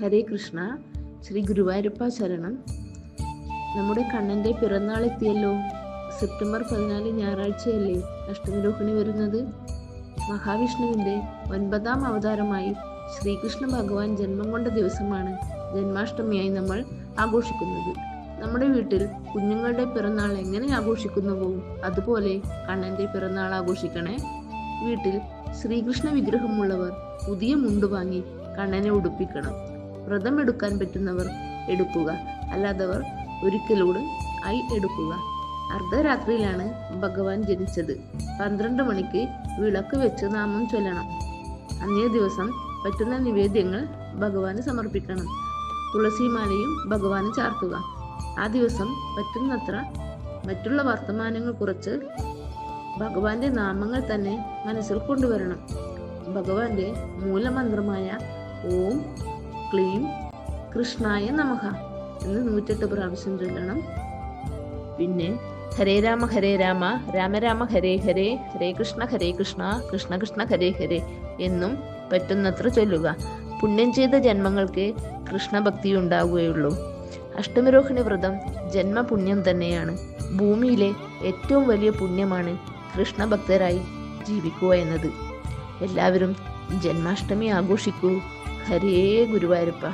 ഹരേ കൃഷ്ണ. ശ്രീ ഗുരുവായൂരപ്പ ശരണം. നമ്മുടെ കണ്ണന്റെ പിറന്നാൾ എത്തിയല്ലോ സെപ്റ്റംബർ പതിനാല് ഞായറാഴ്ചയല്ലേ അഷ്ടമിരോഹിണി വരുന്നത്? മഹാവിഷ്ണുവിന്റെ ഒൻപതാം അവതാരമായി ശ്രീകൃഷ്ണ ഭഗവാൻ ജന്മം കൊണ്ട ദിവസമാണ് ജന്മാഷ്ടമിയായി നമ്മൾ ആഘോഷിക്കുന്നത്. നമ്മുടെ വീട്ടിൽ കുഞ്ഞുങ്ങളുടെ പിറന്നാൾ എങ്ങനെ ആഘോഷിക്കുന്നുവോ അതുപോലെ കണ്ണന്റെ പിറന്നാൾ ആഘോഷിക്കണേ. വീട്ടിൽ ശ്രീകൃഷ്ണ വിഗ്രഹമുള്ളവർ പുതിയ മുണ്ട് വാങ്ങി കണ്ണനെ ഉടുപ്പിക്കണം. വ്രതം എടുക്കാൻ പറ്റുന്നവർ എടുക്കുക. അല്ലാത്തവർ ഒരിക്കലോട് ആയി എടുക്കുക. അർദ്ധരാത്രിയിലാണ് ഭഗവാൻ ജനിച്ചത്. പന്ത്രണ്ട് മണിക്ക് വിളക്ക് വെച്ച് നാമം ചൊല്ലണം. അന്നേ ദിവസം പറ്റുന്ന നിവേദ്യങ്ങൾ ഭഗവാന് സമർപ്പിക്കണം. തുളസിമാലയും ഭഗവാന് ചാർത്തുക. ആ ദിവസം പറ്റുന്നത്ര മറ്റുള്ള വർത്തമാനങ്ങൾ കുറച്ച് ഭഗവാന്റെ നാമങ്ങൾ തന്നെ മനസ്സിൽ കൊണ്ടുവരണം. ഭഗവാന്റെ മൂലമന്ത്രമായ ഓം ക്ലീം കൃഷ്ണായ നമഹ എന്ന് നൂറ്റെട്ട് പ്രാവശ്യം ചൊല്ലണം. പിന്നെ ഹരേ രാമ ഹരേ രാമ രാമ രാമ ഹരേ ഹരേ ഹരേ കൃഷ്ണ ഹരേ കൃഷ്ണ കൃഷ്ണ കൃഷ്ണ ഹരേ ഹരേ എന്നും പറ്റുന്നത്ര ചൊല്ലുക. പുണ്യം ചെയ്ത ജന്മങ്ങൾക്ക് കൃഷ്ണഭക്തി ഉണ്ടാവുകയുള്ളൂ. അഷ്ടമിരോഹിണി വ്രതം ജന്മപുണ്യം തന്നെയാണ്. ഭൂമിയിലെ ഏറ്റവും വലിയ പുണ്യമാണ് കൃഷ്ണഭക്തരായി ജീവിക്കുക എന്നത്. എല്ലാവരും ജന്മാഷ്ടമി ആഘോഷിക്കൂ. ഹരേ ഗുരുവായൂരപ്പ.